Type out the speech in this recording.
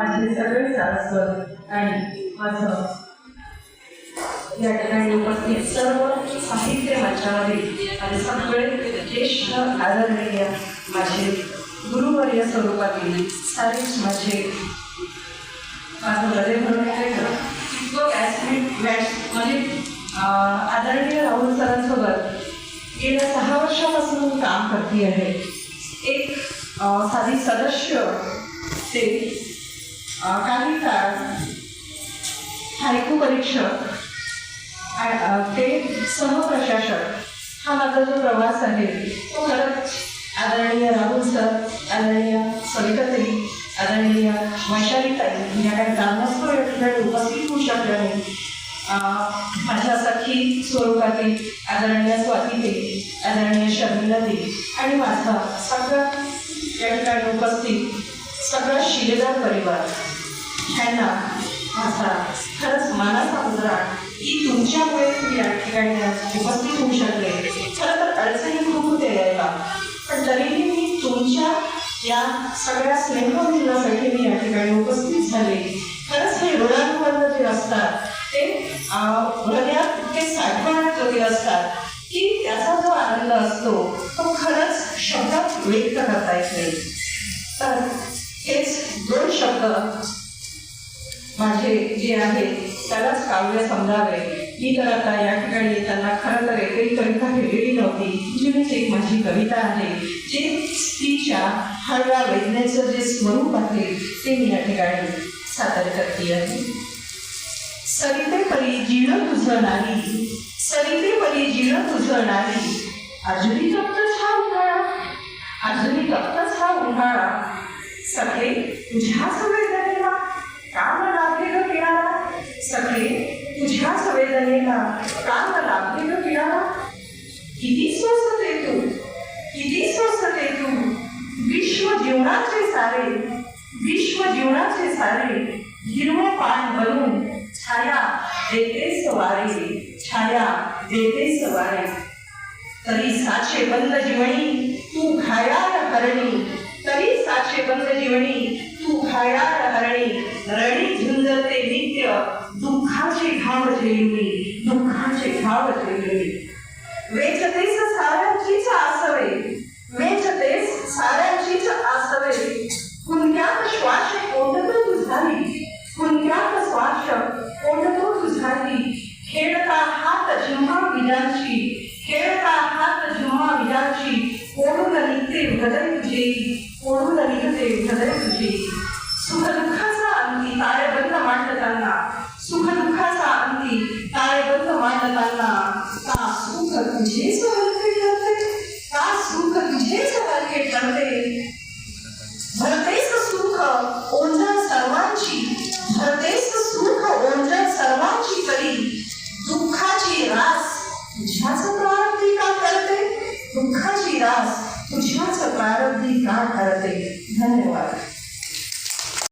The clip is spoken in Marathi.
माझे सगळे सारस्वत आणि माझं या ठिकाणी उपस्थित सर्व साहित्य माझ्यामध्ये आणि सगळे ज्येष्ठ आदरणीय माझे गुरुवर्य स्वरूपातील सारेच माझे माझं हृदय भरून म्हणजे आदरणीय राहुल सरांसोबत गेल्या सहा वर्षापासून काम करते आहे. एक साधी सदस्य ते काही काळ हायकू परीक्षक ते सहप्रशासक हा माझा जो प्रवास आहे तो खरंच आदरणीय राहुल सर आदरणीय सविताताई आदरणीय वैशालीताई या काही कारणास्तव या ठिकाणी उपस्थित होऊ शकल्या नाही. माझ्या सखी स्वरूपातील आदरणीय स्वाती देवी आदरणीय शर्मिलाताई आणि माझा सगळा या ठिकाणी उपस्थित सगळा शिलेदार परिवार ह्यांना माझा खरंच मनाचा मुद्रा की तुमच्यामुळे तुम्ही या ठिकाणी उपस्थित होऊ शकले. खरं तर अडचणी खूप होते यायला. पण तरीही मी तुमच्या या सगळ्या स्नेहमिलासाठी मी या ठिकाणी उपस्थित झाले. खरंच हे ऋणांवर जे असतात ते हृदयात ते साठवण्यात जे असतात की त्याचा जो आनंद असतो तो खरंच शब्दात व्यक्त करता येत नाही. तर हेच दोन शब्द माझे जे आहे त्यालाच काव्य समजावे. ही तर आता या ठिकाणी त्यांना खरं तर एकही कविता भेटलेली नव्हती. तुझीच एक माझी कविता आहे. जे स्त्रीच्या हळव्या वेदनेचं जे स्वरूप आहे ते मी या ठिकाणी सादर करते आहे. सरिते परी जीण तुझं नाही सरिते परी जीण तुझं नाही. अजूनही तप्तच हा उन्हाळा अजूनही तप्तच हा उन्हाळा. सगळे तुझ्या वेदनेला सारे विश्व जीवनाचे सारे हिरवं पान बनून छाया देते सवारे छाया देते सवारे. तरी साचे बंद जीवनी तू घायाळ हरणी. तरी साचे बंद जीवनी तू घायाळ हरणी. रणी झुंजते नित्य दुःखाचे घाव झेलुनी दुःखाचे घाव झेलुनी वेचतेस साऱ्यांचीच हृदय तुझे ओढून निघते हृदय तुझे सुख दुःखाचा अंती ताळेबंद मांडताना सुख दुःखाचा अंती ताळेबंद मांडताना का सुख तुझे हलके ठरते का सुख तुझे हलके ठरते भरतेस सुख ओंजळ सर्वांची. भरतेस सुख ओंजळ सर्वांची तरी. दुःखाची रास तुझ्याच प्रारब्धी का करते? दुःखाची रास तुझ्याच प्रारब्धी का ठरते धन्यवाद